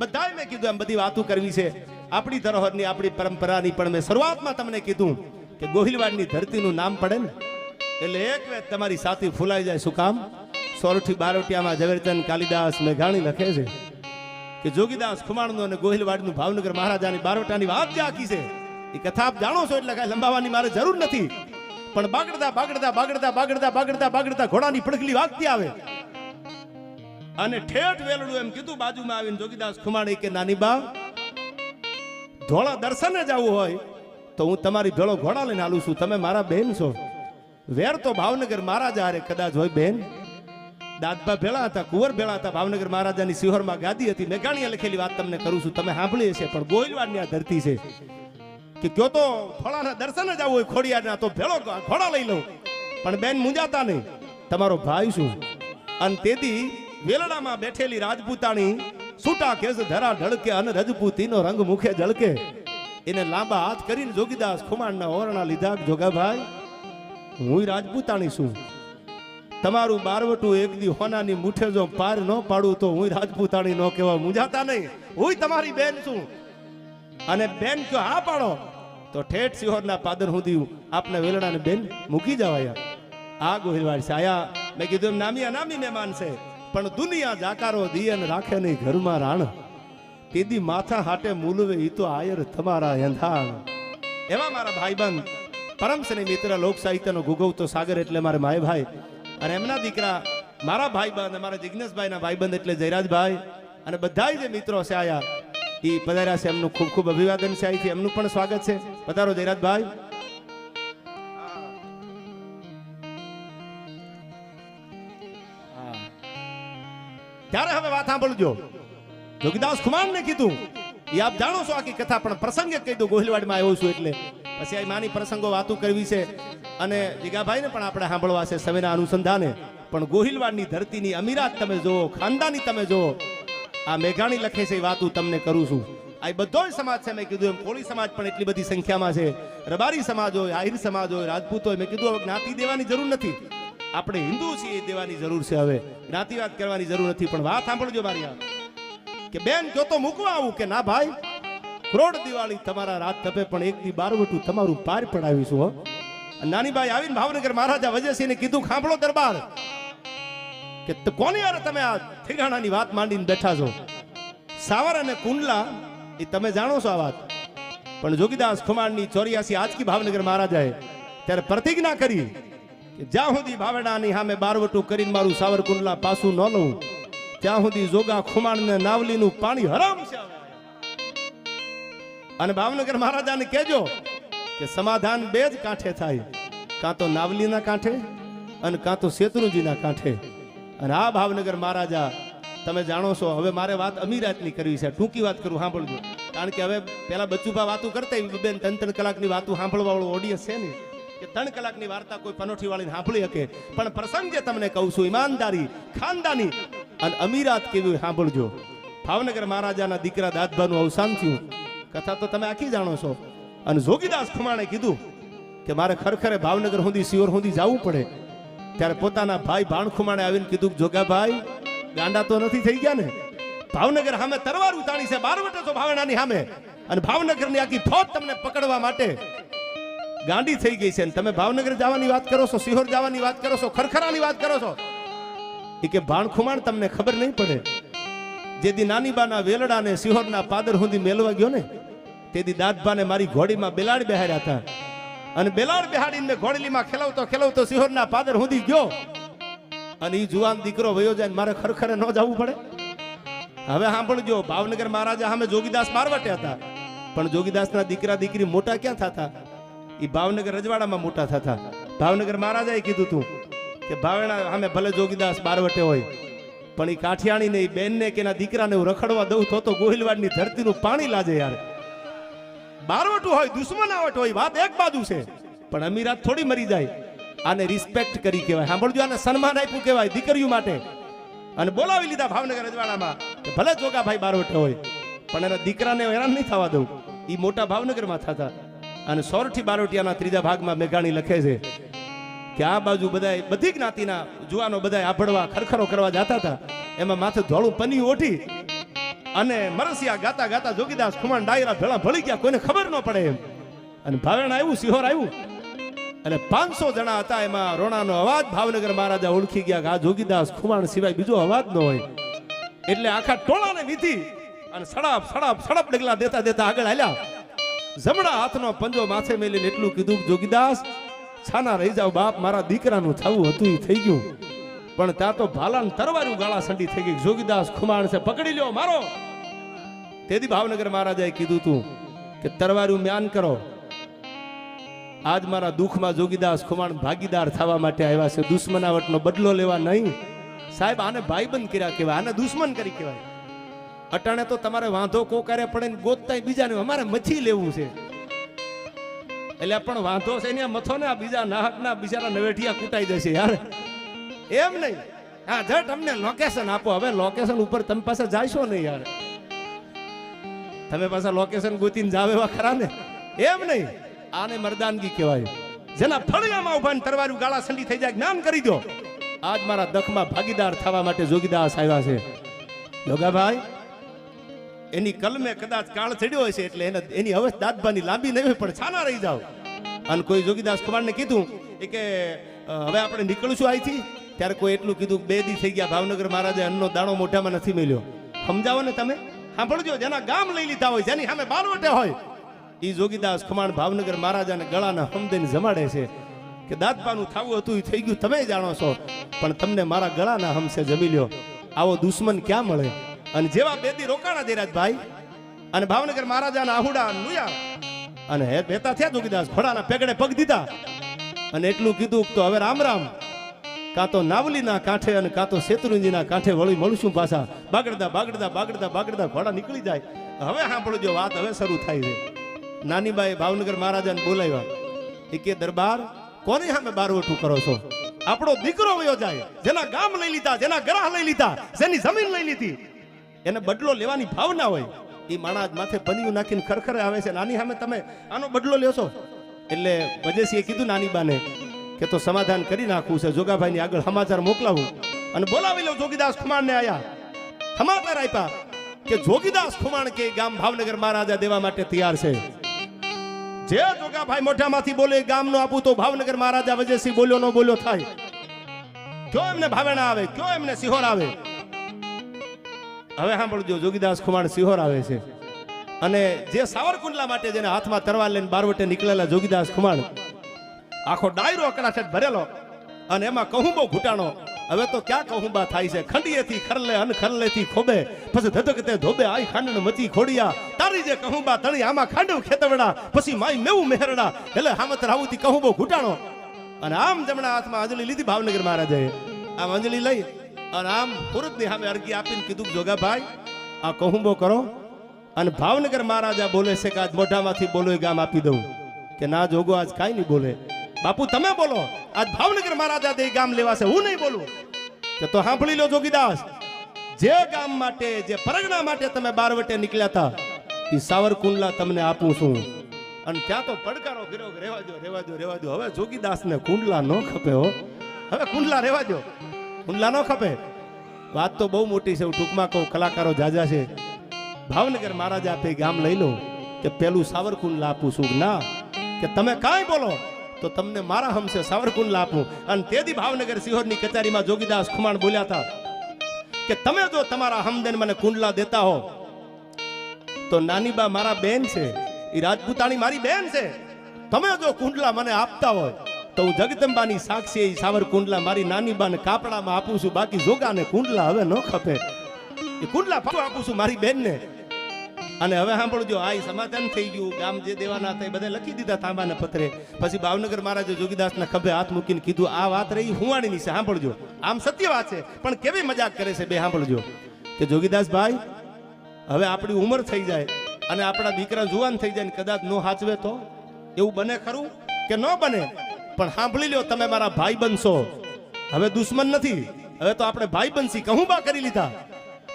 બધાય મેં કીધું એમ બધી વાતો કરવી છે. આપણી ધરોહરની, આપણી પરંપરાની પણ મેં શરૂઆતમાં તમને કીધું કે ગોહિલવાડની ધરતીનું નામ પડે ને, એટલે એક વેત તમારી સાથી ફૂલાઈ જાય શું કામ? સોરઠી બારોટિયામાં ઝવેરચંદ કાલિદાસ મેઘાણી લખે છે કે જોગીદાસ ખુમાણનું અને ગોહિલવાડનું ભાવનગર મહારાજાની બારોટાની વાત જે આખી છે, એ કથા આપ જાણો છો એટલે કાંઈ લંબાવવાની મારે જરૂર નથી. પણ બાગડતા બાગડતા બાગડતા બાગડતા બાગડતા બાગડતા ઘોડાની પડખલી વાગતી આવે. અને ઠેઠ વેલડું એમ કીધું, બાજુમાં આવીને જોગીદાસ ખુમાણી કે, નાની બા, ધોળા દર્શને જવું હોય તો હું તમારી ભેળો ઘોડા લઈને આલું છું. તમે મારા બેન છો. વેર તો ભાવનગર મહારાજા હારે કદાચ હોય બેન દાદબા ભેળા હતા, કુંવર ભેળા હતા, ભાવનગર મહારાજાની સિહોરમાં ગાદી હતી. મેઘાણીએ લખેલી વાત તમને કરું છું, તમે સાંભળી હશે પણ ગોયલવાડની આ ધરતી છે કે કયો તો થોડાના જ આવું હોય ખોડિયાના તો ભેળો ઘોડા લઈ લઉં. પણ બેન મુંજાતા નહીં. તમારો ભાઈ શું? અને તેથી વેલડામાં બેઠેલી રાજપૂતાણી સૂટા કેસ ધરા ઢળકે અને રજપૂતીનો રંગ મુખે ઝળકે એને લાંબા હાથ કરીને જોગીદાસ ખુમાણના ઓરણા લીધા જોગાભાઈ હું રાજપૂતાણી છું. તમારું બારવટું એક દી હોનાની મુઠે જો પાર ન પાડું તો હું રાજપૂતાણી ન કહેવા મુંજાતા નહીં. હું તમારી બેન છું. અને બેન કયો? હા પાડો. તો ઠેઠ સિહોરના પાદર સુધી આપને વેલડાને બેન મૂકી જવાયા. આ ગોહિલવાડ છે. આયા મેં કીધું નામી અનામી મહેમાન માનશે પણ દુનિયા જાકારો દિયન રાખે નહીં ઘરમાં રાણ. તેદી માથા હાટે મૂલવે ઈ તો આયર તમારા એંધાણ એવા મારા ભાઈબંધ, પરમ સ્નેહ મિત્ર લોક સાહિત્યનો ગુગવતો સાગર એટલે મારે માય ભાઈ અને એમના દીકરા, મારા ભાઈબંધ મારા જિજ્ઞેશભાઈના ભાઈબંધ એટલે જયરાજભાઈ. અને બધાય જે મિત્રો છે આયા એ પધાર્યા છે એમનું ખૂબ ખૂબ અભિવાદન છે અહીંથી એમનું પણ સ્વાગત છે. પધારો જયરાજભાઈ. સાંભળજો. જોગીદાસ ખુમાનને કીધું, એ આપ જાણો છો આખી કથા, પણ પ્રસંગે કહી ગોહિલવાડમાં આવ્યો છું એટલે. પછી આ માની પ્રસંગો વાતો કરવી છે અને જીગાભાઈને પણ આપણે સાંભળવા છે સવેના અનુસંધાને. પણ ગોહિલવાડની ધરતીની અમીરાત તમે જુઓ, ખાનદાની તમે જુઓ, આ મેઘાણી લખે છે એ વાતું તમને કરું છું. આ બધો સમાજ છે, મેં કીધું એમ, કોળી સમાજ પણ એટલી બધી સંખ્યામાં છે. રબારી સમાજ હોય, આહિર સમાજ હોય, રાજપૂત હોય, મેં કીધું હવે જ્ઞાતિ દેવાની જરૂર નથી. આપણે હિન્દુ છીએ દેવાની જરૂર છે હવે. જ્ઞાતિવાદ કરવાની જરૂર નથી, પણ વાત સાંભળજો મારી કે બેન, જો તો મૂકવા આવું કે ના ભાઈ? કરોડ દિવાળી તમારા રાત તપે, પણ એક દી બારવટું તમારું પાર પડાવીશું, હો. નાની ભાઈ આવીને ભાવનગર મહારાજા વજયસિંહને કીધું, ખાંભળો દરબાર. કે કોની યાર તમે આ ઠેગાણાની વાત માંડીને બેઠા છો? સાવર અને કુંડલા, એ તમે જાણો છો આ વાત. પણ જોગીદાસ ખુમાણની ચોર્યાસી આજકી ભાવનગર મહારાજાએ ત્યારે પ્રતિજ્ઞા કરી જ્યાં સુધી ભાવડાની સામે બારવટું કરીને મારું સાવરકુંડલા પાછું ન લઉં, ત્યાં સુધી જોગા ખુમાણને નાવલીનું પાણી હરામ છે અને ભાવનગર મહારાજાને કહેજો કે સમાધાન બે જ કાંઠે થાય. કાં તો નાવલીના કાંઠે અને કાં તો શેત્રુંજીના કાંઠે. અને આ ભાવનગર મહારાજા, તમે જાણો છો, હવે મારે વાત અમીરાતની કરવી છે. ટૂંકી વાત કરું, સાંભળજો. કારણ કે હવે પેલા બચ્ચુભા વાતું કરતા બે ત્રણ ત્રણ કલાકની વાતું સાંભળવા વાળો ઓડિયન્સ છે ને. કે ત્રણ કલાકની વાર્તા કોઈ પનોઠી વાળીને સાંભળી શકે. પણ પ્રસંગ તમને કહું છું, ઈમાનદારી, ખાનદાની અને અમીરાત કેવી સાંભળજો. ભાવનગર મહારાજાના દીકરા દાદભાનું અવસાન થયું. કથા તો તમે આખી જાણો છો. અને જોગીદાસ ખુમાણે કીધું કે મારે ખરેખરે ભાવનગર સુધી સિયોર સુધી જવું પડે. ત્યારે પોતાના ભાઈ ભાણ ખુમાણે આવીને કીધું જોગાભાઈ ગાંડા તો નથી થઈ ગયા ને? ભાવનગર સામે તરવાર ઉતાણી છે બારવટે છો ભાવનાની સામે. અને ભાવનગરની આખી ફોજ તમને પકડવા માટે ગાંડી થઈ ગઈ છે તમે ભાવનગર જવાની વાત કરો છો સિહોર જવાની વાત કરો છો, ખરખરાની વાત કરો છો? એ કે ભાણ ખુમાણ તમને ખબર નહીં પડે. જેદી નાનીબાના વેલડાને સિહોરના પાદર સુધી મેલવા ગયો ને તેદી દાદભાને મારી ઘોડીમાં બેલાડ બેહાર્યા હતા. અને બેલાડ બેહાડીને ઘોડલીમાં ખેલાવતો ખેલવતો સિહોરના પાદર સુધી ગયો. અને એ જુવાન દીકરો વયો જાય મારે ખરખરે ન જવું પડે. હવે સાંભળજો, ભાવનગર મહારાજા સામે જોગીદાસ બારવટે હતા. પણ જોગીદાસના દીકરા દીકરી મોટા ક્યાં થતા? ઈ ભાવનગર રજવાડામાં મોટા થતા. ભાવનગર મહારાજાએ કીધું તું કે ભાવના સામે ભલે જોગીદાસ બારવટે હોય, પણ એ કાઠિયાણીને એ બેનને કે એના દીકરાને હું રખડવા દઉં તો તો ગોહિલવાડની ધરતીનું પાણી લાજે યાર. બારવટું હોય દુશ્મનાવટ હોય વાત એક બાજુ છે. પણ અમીરાત થોડી મરી જાય. આને રિસ્પેક્ટ કરી કહેવાય. સાંભળજો, આને સન્માન આપ્યું કહેવાય દીકરીઓ માટે. અને બોલાવી લીધા ભાવનગર રજવાડામાં કે ભલે જોગાભાઈ બારવટે હોય, પણ એના દીકરાને હેરાન નહીં થવા દઉં. એ મોટા ભાવનગરમાં થતા. અને સોરઠી બારોટિયાના ત્રીજા ભાગમાં મેઘાણી લખે છે કે આ બાજુ બધાય, બધી જ્ઞાતિના જુવાનો બધાય આભડવા, ખરખરો કરવા જતા હતા. એમાં માથે ધોળું પની ઓઠી અને મરસિયા ગાતા ગાતા જોગીદાસ ખુમાણ ડાયરા ભેળા ભળી ગયા, કોઈને ખબર ન પડે એમ. અને ભાવેણ આવ્યું, સિહોર આવ્યું. અને પાંચસો જણા હતા એમાં, રોણાનો અવાજ, ભાવનગર મહારાજા ઓળખી ગયા કે આ જોગીદાસ ખુમાણ સિવાય બીજો અવાજ ન હોય. એટલે આખા ટોળાને વીધી અને સડાપ સડાપ, સડપ ડગલા દેતા દેતા આગળ હાલ્યા. જમણા હાથનો પંજો માથે મેલીને એટલું કીધું જોગીદાસ, છાના રહી જાવ બાપ મારા દીકરાનું થવું હતું એ થઈ ગયું. પણ ત્યાં તો ભાલાન તરવારું ગાળા સંડી થઈ ગઈ જોગીદાસ, ખુમાણ છે, પકડી લ્યો, મારો. તેથી ભાવનગર મહારાજાએ કીધું તું કે, તરવારું મ્યાન કરો. આજ મારા દુઃખમાં જોગીદાસ, ખુમાણ ભાગીદાર થવા માટે આવ્યા છે. દુશ્મનાવટનો બદલો લેવા નહીં. સાહેબ, આને ભાઈબંધ કર્યા કહેવાય, આને દુશ્મન કરી કહેવાય. અટાણે તો તમારે વાંધો કોકારે પડે ને ગોતતા બીજાને. અમારે મથી લેવું છે. એટલે પણ વાંધો છે ને મથો ને આ બીજા નાહકના બિચારા નવેઠિયા કૂટાઈ જશે યાર એમ નહીં. હા જટ અમને લોકેશન આપો. હવે લોકેશન ઉપર તમે પાસે જાશો નહીં, યાર. તમે પાછા લોકેશન ગોતીને જાવ એવા ખરા ને? એમ નહીં. આને મરદાનગી કહેવાય. જેના ફળિયામાં ઊભા તરવારું ગાળા સંડી થઈ જાય, જ્ઞાન કરી દો. આજ મારા દખમાં ભાગીદાર થવા માટે જોગીદાસ આવ્યા છે. યોગાભાઈ એની કલમે કદાચ કાળ ચડ્યો હશે એટલે એને એની હવે દાદબાની લાંબી નહીં હોય, પણ છાના રહી જાવ અને કોઈ જોગીદાસ કુમારને કીધું એ કે હવે આપણે નીકળશું અહીંથી ત્યારે કોઈ એટલું કીધું બે દી થઈ ગયા ભાવનગર મહારાજે અન્નનો દાણો મોઢામાં નથી મળ્યો સમજાવો ને તમે? સાંભળજો, જેના ગામ લઈ લીધા હોય, જેની સામે બારવટે હોય એ જોગીદાસ ખમાણ ભાવનગર મહારાજાને ગળાના હમદેને જમાડે છે કે દાદપાનું થાવું હતું એ થઈ ગયું, તમે જાણો છો, પણ તમને મારા ગળાના હમસે જમી લ્યો. આવો દુશ્મન ક્યાં મળે? અને જેવા બેદી રોકાણા દેરાજભાઈ અને ભાવનગર મહારાજાના આહુડા નુયા, અને હે બેતા થયા જોગીદાસ ઘોડાના પેગડે પગ દીધા. અને એટલું કીધું તો હવે રામ રામ, કાં તો નાવલીના કાંઠે અને કાં તો શેત્રુંજીના કાંઠે વળી મળશું પાછા. બાગડતા બાગડતા બાગડતા બાગડતા ઘોડા નીકળી જાય. હવે સાંભળજો, વાત હવે શરૂ થાય છે. નાનીબાએ ભાવનગર મહારાજાને બોલાવ્યા. એ કે, દરબાર, કોની સામે બારવટું કરો છો? આપણો દીકરો વયો જાય. જેના ગામ લઈ લીધા, જેના ગ્રાહ લઈ લીધા, જેની જમીન લઈ લીધી. એને બદલો લેવાની ભાવના હોય, એ માણસ માથે પનિયું નાખીને ખરખરે આવે છે. નાની સામે તમે આનો બદલો લ્યો એટલે ભજેસીએ કીધું નાની બાને કે તો સમાધાન કરી નાખવું છે. જોગાભાઈની આગળ સમાચાર મોકલાવું. અને બોલાવી લો જોગીદાસ ખુમાણને આયા. સમાચાર આપ્યા કે જોગીદાસ ખુમાણ કે ગામ ભાવનગર મહારાજા દેવા માટે તૈયાર છે. જે જોગાભાઈ મોઢામાંથી બોલે, ગામનો આપું તો ભાવનગર મહારાજા વજેસી બોલ્યો નો બોલ્યો થાય. કયો એમને ભાવેણા આવે, કયો એમને સિહોર આવે? હવે સાંભળજો, જોગીદાસ ખુમાણ સિહોર આવે છે. અને જે સાવરકુંડલા માટે જેને હાથમાં તરવાર લઈને બારવટે નીકળેલા જોગીદાસ ખુમાણ, આખો ડાયરો અકડાસેટ ભરેલો અને એમાં કહુંબો ઘૂંટાણો. હવે તો ક્યાં કહુંબા થાય છે? ખંડીએથી ખરલે અન ખરલેથી ખોબે, પછી ધધકતે ધોબે, આઈ ખાંડણ મચી ખોડિયા. તારી જે કહુંબા તણી આમાં ખાંડવ ખેતવડા, પછી માય મેવું મેહરડા. એટલે હામત રાવુતી કહુંબો ઘૂંટાણો. અને આમ જમણા હાથમાં અંજલિ લીધી ભાવનગર મહારાજાએ આમ અંજલિ લઈ અને આમ પુરુષની સામે અરજી આપીને કીધું, જોગાભાઈ, આ કહુંબો કરો અને ભાવનગર મહારાજા બોલે છે કે આજ મોઢામાંથી બોલો એ ગામ આપી દઉં. કે ના જોગો, આજ કાંઈ નહીં બોલે. બાપુ, તમે બોલો. આજ ભાવનગર મહારાજા દે ગામ લેવાશે, હું નહીં બોલું. કે તો સાંભળી લો જોગીદાસ, જે ગામ માટે, જે પરગણા માટે તમે બારવટે નીકળ્યા હતા એ સાવરકુંડલા તમને આપું છું. અને ત્યાં તો પડકારો કે રેવા દો રેવા દો રેવા દો. હવે જોગીદાસને કુંડલા ન ખપે હો. હવે કુંડલા રેવા દો. કુંડલા ન ખપે. વાત તો બહુ મોટી છે, હું ટૂંકમાં કહું, કલાકારો જાજા છે. ભાવનગર મહારાજા આપે ગામ લઈ લો કે પેલું સાવરકુંડલા આપું છું. ના, કે તમે કાંઈ બોલો, તો તમને મારા હમશે સાવરકુંડલા આપું. અને તેથી ભાવનગર સિહોરની કચેરીમાં જોગીદાસ ખુમાણ બોલ્યા હતા, કે તમે જો તમારા હમદેન મને કુંડલા દેતા હો, તો નાની બા મારા બેન છે એ રાજપૂતાણી મારી બેન છે. તમે જો કુંડલા મને આપતા હોય તો હું જગદંબાની સાક્ષી સાવર કુંડલા મારી નાની બાને કાપડામાં આપું છું. બાકી જોગાને કુંડલા હવે ન ખપે. એ કુંડલા પાછું આપું છું મારી બેનને. અને હવે સાંભળજો, આ સમાધાન થઈ ગયું. ગામ જે દેવાના હતા એ બધા લખી દીધા થાંબાને પત્રે પછી ભાવનગર મહારાજે જોગીદાસના ખભે હાથ મૂકીને કીધું, આ વાત રહી હુવાણીની છે, સાંભળજો. આમ સત્ય વાત છે, પણ કેવી મજાક કરે છે બે, સાંભળજો. કે જોગીદાસ ભાઈ, હવે આપણી ઉંમર થઈ જાય અને આપણા દીકરા જુવાન થઈ જાય ને કદાચ નો હાચવે તો? એવું બને ખરું કે ન બને? પણ સાંભળી લ્યો, તમે મારા ભાઈ બનશો. હવે દુશ્મન નથી, હવે તો આપણે ભાઈ બનશી કહું બા કરી લીધા.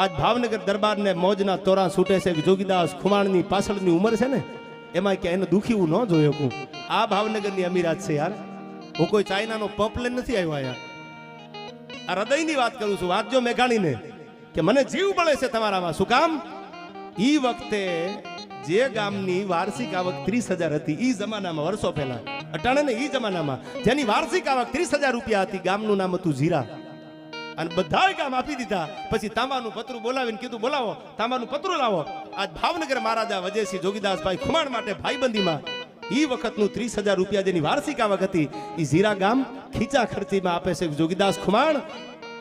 આજ ભાવનગર દરબારને મોજના તોરા છૂટે છે જોગીદાસ ખુમાણની પાછળની ઉંમર છે ને એમાં કે એને દુખી હું ન જોઈ શકું આ ભાવનગરની અમીરાત છે યાર. હું કોઈ ચાઇનાનો પંપ લઈને નથી આવ્યો યાર આ હૃદયની વાત કરું છું, વાંચજો મેઘાણીને, કે મને જીવ બળે છે તમારામાં. શું કામ? ઈ વખતે જે ગામની વાર્ષિક આવક ત્રીસ હજાર હતી, ઈ જમાનામાં, વર્ષો પહેલા. અટાણે ને એ જમાનામાં, જેની વાર્ષિક આવક ત્રીસ રૂપિયા હતી, ગામનું નામ હતું જીરા અને બધા કામ આપી દીધા. પછી તાંબાનું પતરું બોલાવીને કીધું, બોલાવો, તાંબાનું પતરું લાવો. આજ ભાવનગર મહારાજા વજયસિંહ જોગીદાસભાઈ ખુમાણ માટે ભાઈબંધીમાં એ વખતનું ત્રીસ હજાર રૂપિયા જેની વાર્ષિક આવક હતી એ ઝીરા ગામ ખીચા ખર્ચીમાં આપે છે જોગીદાસ ખુમાણ.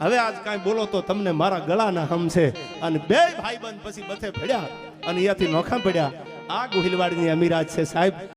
હવે આજ કાંઈ બોલો તો તમને મારા ગળાના હમ છે. અને બે ભાઈબંધ પછી બથે ભેડ્યા અને અહીંયાથી નોખા પડ્યા. આ ગોહિલવાડની અમીરાજ છે સાહેબ.